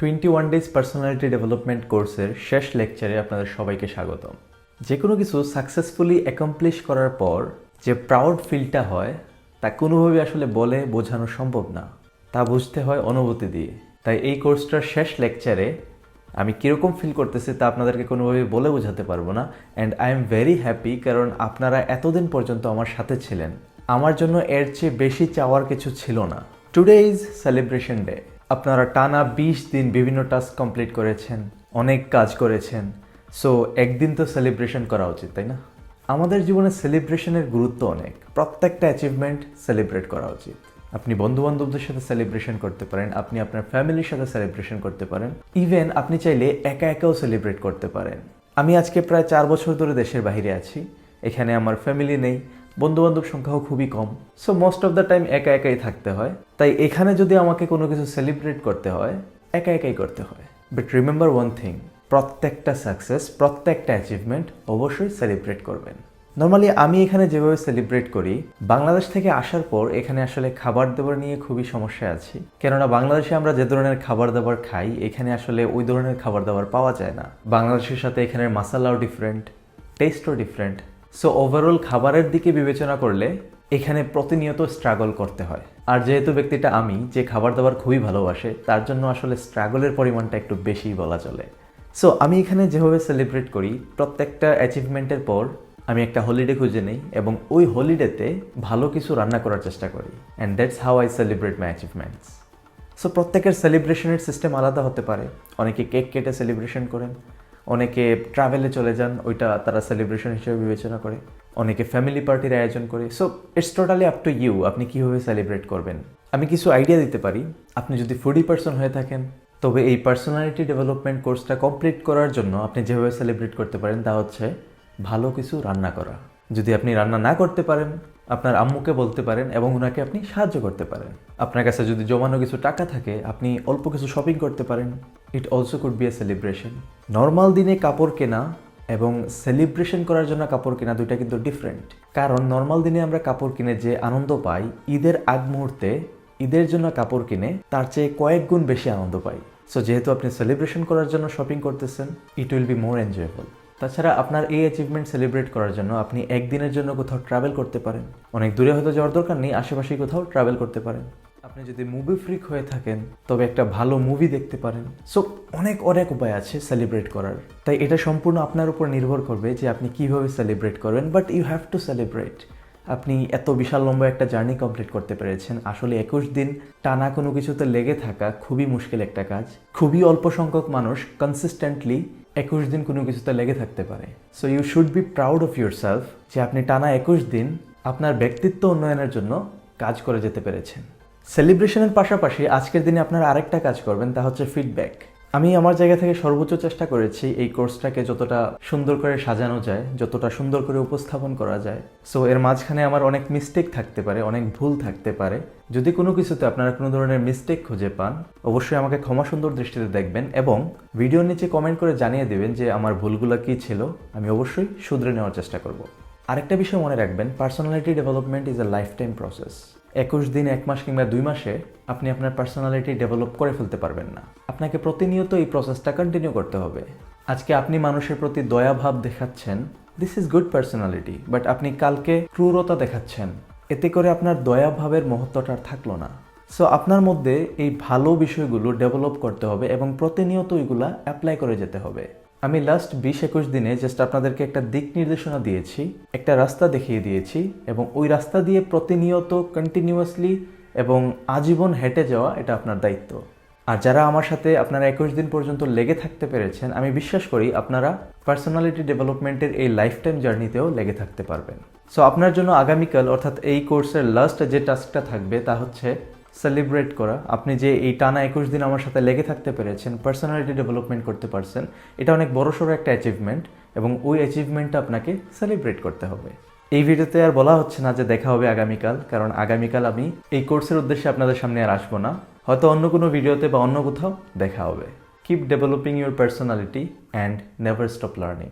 Twenty one days personality development কোর্সের শেষ লেকচারে আপনাদের সবাইকে স্বাগতম। যে কোনো কিছু সাকসেসফুলি অ্যাকমপ্লিশ করার পর যে প্রাউড ফিলটা হয়, তা কোনোভাবে আসলে বলে, বোঝানো সম্ভব না। তা বুঝতে হয় অনুভূতি দিয়ে। তাই এই কোর্সটার শেষ লেকচারে আমি কীরকম ফিল করতেছি তা আপনাদেরকে কোনোভাবে বলে বোঝাতে পারব না। And I am very happy কারণ আপনারা এতদিন পর্যন্ত আমার সাথে ছিলেন। আমার জন্য এর চেয়ে বেশি চাওয়ার কিছু ছিল না। টুডে ইজ সেলিব্রেশন ডে আপনারা টানা বিশ দিন বিভিন্ন টাস্ক কমপ্লিট করেছেন, অনেক কাজ করেছেন। সো একদিন তো সেলিব্রেশন করা উচিত, তাই না? আমাদের জীবনে সেলিব্রেশনের গুরুত্ব অনেক। প্রত্যেকটা অ্যাচিভমেন্ট সেলিব্রেট করা উচিত। আপনি বন্ধু বান্ধবদের সাথে সেলিব্রেশন করতে পারেন, আপনি আপনার ফ্যামিলির সাথে সেলিব্রেশন করতে পারেন। ইভেন আপনি চাইলে একা একাও সেলিব্রেট করতে পারেন। আমি আজকে প্রায় চার বছর ধরে দেশের বাইরে আছি। এখানে আমার ফ্যামিলি নেই। বন্ধু বান্ধব সংখ্যাও খুবই কম। So most of the time একা একাই থাকতে হয়। তাই এখানে যদি আমাকে কোনো কিছু সেলিব্রেট করতে হয়, একা একাই করতে হয়। বাট রিমেম্বার ওয়ান থিং প্রত্যেকটা সাকসেস প্রত্যেকটা অ্যাচিভমেন্ট অবশ্যই সেলিব্রেট করবেন। নর্মালি আমি এখানে যেভাবে সেলিব্রেট করি, বাংলাদেশ থেকে আসার পর এখানে আসলে খাবার দাবার নিয়ে খুবই সমস্যায় আছি। কেননা বাংলাদেশে আমরা যে ধরনের খাবার দাবার খাই, এখানে আসলে ওই ধরনের খাবার দাবার পাওয়া যায় না। বাংলাদেশের সাথে এখানের মাসালাও ডিফারেন্ট টেস্টও ডিফারেন্ট সো ওভারঅল খাবারের দিকে বিবেচনা করলে এখানে প্রতিনিয়ত স্ট্রাগল করতে হয়। আর যেহেতু ব্যক্তিটা আমি, যে খাবার দাবার খুবই ভালোবাসে, তার জন্য আসলে স্ট্রাগলের পরিমাণটা একটু বেশিই বলা চলে। সো আমি এখানে যেভাবে সেলিব্রেট করি, প্রত্যেকটা অ্যাচিভমেন্টের পর আমি একটা হলিডে খুঁজে নিই এবং ওই হলিডেতে ভালো কিছু রান্না করার চেষ্টা করি। And that's how I celebrate my achievements so প্রত্যেকের সেলিব্রেশনের সিস্টেম আলাদা হতে পারে। অনেকে কেক কেটে সেলিব্রেশন করেন। অনেকে ট্রাভেলে চলে যান, ওইটা তারা সেলিব্রেশন হিসেবে বিবেচনা করে। অনেকে ফ্যামিলি পার্টির আয়োজন করে। So it's totally up to you আপনি কীভাবে সেলিব্রেট করবেন। আমি কিছু আইডিয়া দিতে পারি। আপনি যদি ফুডি পার্সন হয়ে থাকেন, তবে এই পার্সোনালিটি ডেভেলপমেন্ট কোর্সটা কমপ্লিট করার জন্য আপনি যেভাবে সেলিব্রেট করতে পারেন, তা হচ্ছে ভালো কিছু রান্না করা। যদি আপনি রান্না না করতে পারেন আপনার আম্মুকে বলতে পারেন এবং ওনাকে আপনি সাহায্য করতে পারেন। আপনার কাছে যদি জমানো কিছু টাকা থাকে, আপনি অল্প কিছু শপিং করতে পারেন। It also could be a celebration normal দিনে কাপড় কেনা এবং সেলিব্রেশন করার জন্য কাপড় কেনা দুইটা কিন্তু ডিফারেন্ট কারণ নর্মাল দিনে আমরা কাপড় কিনে যে আনন্দ পাই, ঈদের আগ মুহূর্তে ঈদের জন্য কাপড় কিনে তার চেয়ে কয়েক গুণ বেশি আনন্দ পাই। সো যেহেতু আপনি সেলিব্রেশন করার জন্য শপিং করতেছেন it will be more enjoyable তাছাড়া আপনার এই অ্যাচিভমেন্ট সেলিব্রেট করার জন্য আপনি একদিনের জন্য কোথাও ট্রাভেল করতে পারেন। অনেক দূরে হয়তো যাওয়ার দরকার নেই, আশেপাশেই কোথাও ট্রাভেল করতে পারেন। আপনি যদি মুভি ফ্রিক হয়ে থাকেন, তবে একটা ভালো মুভি দেখতে পারেন। সো অনেক অনেক উপায় আছে সেলিব্রেট করার। তাই এটা সম্পূর্ণ আপনার উপর নির্ভর করবে যে আপনি কীভাবে সেলিব্রেট করবেন but you have to celebrate আপনি এত বিশাল লম্বা একটা জার্নি কমপ্লিট করতে পেরেছেন। আসলে একুশ দিন টানা কোনো কিছুতে লেগে থাকা খুবই মুশকিল একটা কাজ। খুবই অল্প সংখ্যক মানুষ কনসিস্টেন্টলি একুশ দিন কোনো কিছুতে লেগে থাকতে পারে। So you should be proud of yourself যে আপনি টানা একুশ দিন আপনার ব্যক্তিত্ব উন্নয়নের জন্য কাজ করে যেতে পেরেছেন। সেলিব্রেশনের পাশাপাশি আজকের দিনে আপনারা আরেকটা কাজ করবেন, তা হচ্ছে ফিডব্যাক আমি আমার জায়গা থেকে সর্বোচ্চ চেষ্টা করেছি এই কোর্সটাকে যতটা সুন্দর করে সাজানো যায়, যতটা সুন্দর করে উপস্থাপন করা যায়। সো এর মাঝখানে আমার অনেক মিস্টেক থাকতে পারে, অনেক ভুল থাকতে পারে। যদি কোনো কিছুতে আপনারা কোনো ধরনের মিস্টেক খুঁজে পান, অবশ্যই আমাকে ক্ষমা সুন্দর দৃষ্টিতে দেখবেন এবং ভিডিওর নিচে কমেন্ট করে জানিয়ে দেবেন যে আমার ভুলগুলো কী ছিল। আমি অবশ্যই শুধরে নেওয়ার চেষ্টা করব। আরেকটা বিষয় মনে রাখবেন personality development is a lifetime process একুশ দিন, এক মাস কিংবা দুই মাসে আপনি আপনার পার্সোনালিটি ডেভেলপ করে ফেলতে পারবেন না। আপনাকে প্রতিনিয়ত এই প্রসেসটা কন্টিনিউ করতে হবে। আজকে আপনি মানুষের প্রতি দয়াভাব দেখাচ্ছেন this is good personality but আপনি কালকে ক্রুরতা দেখাচ্ছেন। এতে করে আপনার দয়াভাবের মহত্বটা আর থাকল না। সো আপনার মধ্যে এই ভালো বিষয়গুলো ডেভেলপ করতে হবে এবং প্রতিনিয়ত ওইগুলা অ্যাপ্লাই করে যেতে হবে। আমি লাস্ট বিশ একুশ দিনে জাস্ট আপনাদেরকে একটা দিক নির্দেশনা দিয়েছি, একটা রাস্তা দেখিয়ে দিয়েছি এবং ওই রাস্তা দিয়ে প্রতিনিয়ত কন্টিনিউয়াসলি এবং আজীবন হেঁটে যাওয়া এটা আপনার দায়িত্ব। আর যারা আমার সাথে আপনারা একুশ দিন পর্যন্ত লেগে থাকতে পেরেছেন, আমি বিশ্বাস করি আপনারা পার্সোনালিটি ডেভেলপমেন্টের এই লাইফ টাইম জার্নিতেও লেগে থাকতে পারবেন। সো আপনার জন্য আগামীকাল অর্থাৎ এই কোর্সের লাস্ট যে টাস্কটা থাকবে তা হচ্ছে সেলিব্রেট করা। আপনি যে এই টানা একুশ দিন আমার সাথে লেগে থাকতে পেরেছেন পার্সোনালিটি ডেভেলপমেন্ট করতে পারছেন, এটা অনেক বড়সড় একটা অ্যাচিভমেন্ট এবং ওই অ্যাচিভমেন্টটা আপনাকে সেলিব্রেট করতে হবে। এই ভিডিওতে আর বলা হচ্ছে না যে দেখা হবে আগামীকাল, কারণ আগামীকাল আমি এই কোর্সের উদ্দেশ্যে আপনাদের সামনে আর আসব না। হয়তো অন্য কোনো ভিডিওতে বা অন্য কোথাও দেখা হবে। Keep developing your personality and never stop learning